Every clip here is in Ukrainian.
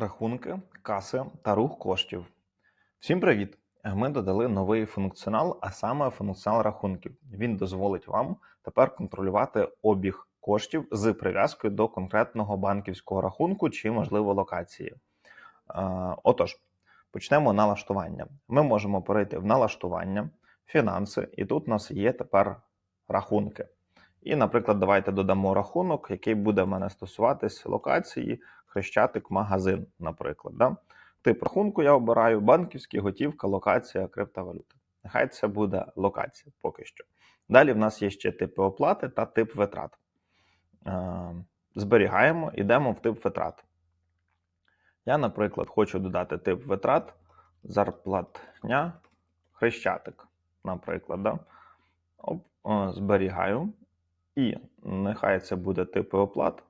Рахунки, каси та рух коштів. Всім привіт! Ми додали новий функціонал, а саме функціонал рахунків. Він дозволить вам тепер контролювати обіг коштів з прив'язкою до конкретного банківського рахунку чи, можливо, локації. Е, Отож, почнемо налаштування. Ми можемо перейти в налаштування, фінанси, і тут у нас є тепер рахунки. І, наприклад, давайте додамо рахунок, який буде в мене стосуватись локації, хрещатик, магазин, наприклад. Да? Тип рахунку я обираю банківський, готівка, локація, криптовалюта. Нехай це буде локація поки що. Далі в нас є ще типи оплати та тип витрат. Е, Зберігаємо, йдемо в тип витрат. Я, наприклад, хочу додати тип витрат, зарплатня, хрещатик, наприклад. Да? Оп, е, зберігаю. І нехай це буде типи оплат.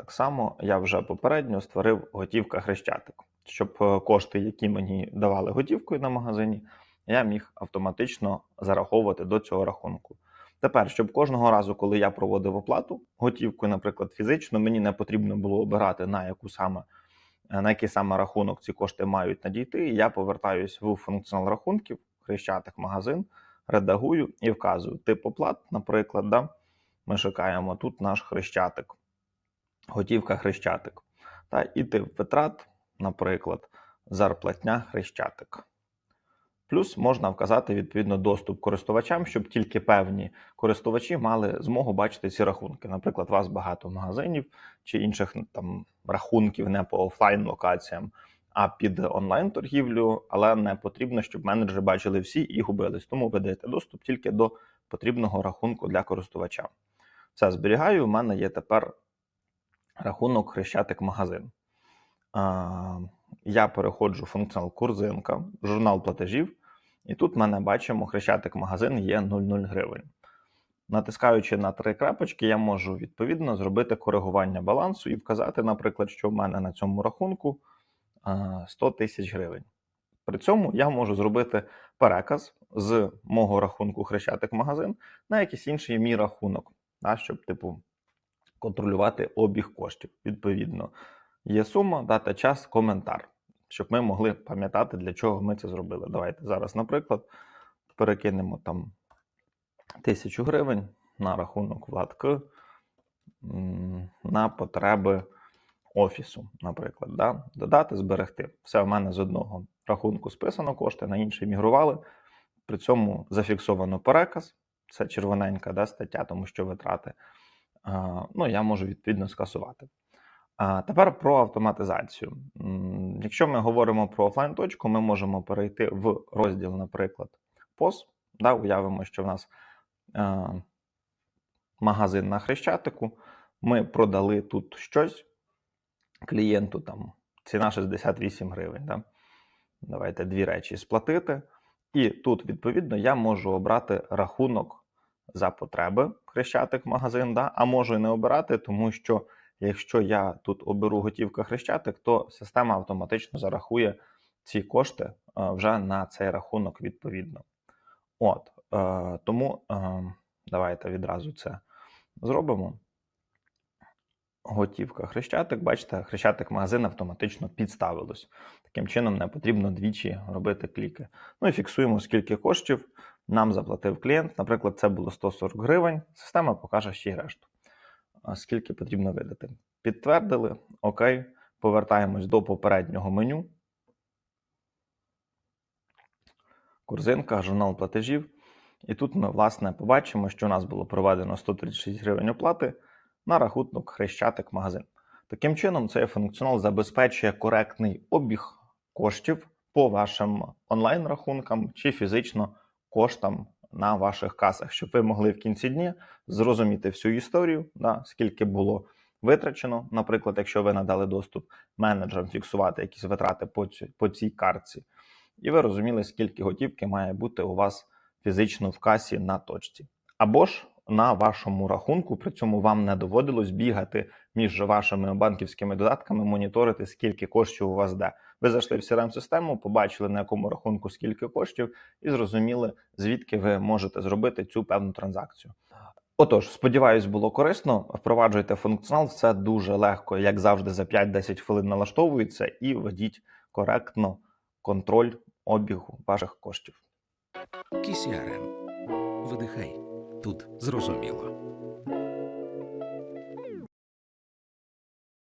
Так само я вже попередньо створив готівка хрещатик, щоб е, кошти, які мені давали готівкою на магазині, я міг автоматично зараховувати до цього рахунку. Тепер, щоб кожного разу, коли я проводив оплату готівкою, наприклад, фізично, мені не потрібно було обирати на яку саме на який саме рахунок ці кошти мають надійти. Я повертаюсь в функціонал рахунків, хрещатик магазин, редагую і вказую тип оплат, наприклад, да, ми шукаємо тут наш хрещатик, готівка хрещатик. Та, і тип витрат, наприклад, зарплатня хрещатик. Плюс можна вказати відповідно доступ користувачам, щоб тільки певні користувачі мали змогу бачити ці рахунки. Наприклад, у вас багато магазинів чи інших там рахунків не по офлайн локаціям, а під онлайн торгівлю, але не потрібно, щоб менеджери бачили всі і губились. Тому ви даєте доступ тільки до потрібного рахунку для користувача. Все зберігаю. У мене є тепер рахунок хрещатик магазин. Я переходжу функціонал корзинка, журнал платежів, і тут в мене бачимо хрещатик магазин є 0,0 гривень. Натискаючи на три крапочки, я можу відповідно зробити коригування балансу і вказати, наприклад, що в мене на цьому рахунку 100 тисяч гривень. При цьому я можу зробити переказ з мого рахунку хрещатик магазин на якийсь інший мій рахунок, щоб, типу, контролювати обіг коштів. Відповідно, є сума, дата, час, коментар, щоб ми могли пам'ятати, для чого ми це зробили. Давайте зараз, наприклад, перекинемо там тисячу гривень на рахунок вкладки на потреби офісу, наприклад. Да? Додати, зберегти. Все в мене з одного рахунку списано кошти, на інший мігрували. При цьому зафіксовано переказ, це червоненька да, стаття, тому що витрати. А, ну, я можу відповідно скасувати. А тепер про автоматизацію. Якщо ми говоримо про офлайн точку, ми можемо перейти в розділ, наприклад, POS. Да, Уявимо, що в нас е, магазин на Хрещатику. Ми продали тут щось клієнту, там ціна 68 гривень. Да? Давайте дві речі сплатити. І тут, відповідно, я можу обрати рахунок за потреби Хрещатик магазин, да? а можу і не обирати, тому що. Якщо я тут оберу готівка хрещатик, то система автоматично зарахує ці кошти е, вже на цей рахунок відповідно. От, е, Тому е, давайте відразу це зробимо. Готівка хрещатик, бачите, хрещатик магазин автоматично підставилось. Таким чином, не потрібно двічі робити кліки. Ну і фіксуємо, скільки коштів нам заплатив клієнт. Наприклад, це було 140 гривень. Система покаже ще й решту скільки потрібно видати. Підтвердили, окей, повертаємось до попереднього меню. Корзинка, журнал платежів. І тут ми, власне, побачимо, що у нас було проведено 136 гривень оплати на рахунок Хрещатик магазин. Таким чином, цей функціонал забезпечує коректний обіг коштів по вашим онлайн-рахункам чи фізично коштам на ваших касах, щоб ви могли в кінці дня зрозуміти всю історію, да, скільки було витрачено. Наприклад, якщо ви надали доступ менеджерам фіксувати якісь витрати по цій, по цій картці, і ви розуміли, скільки готівки має бути у вас фізично в касі на точці. Або ж на вашому рахунку, при цьому вам не доводилось бігати між вашими банківськими додатками моніторити, скільки коштів у вас де. Ви зайшли в crm систему побачили, на якому рахунку скільки коштів, і зрозуміли, звідки ви можете зробити цю певну транзакцію. Отож, сподіваюсь, було корисно. Впроваджуйте функціонал, все дуже легко, як завжди, за 5-10 хвилин налаштовується, і ведіть коректно контроль обігу ваших коштів. Кісіарем. Видихай тут зрозуміло.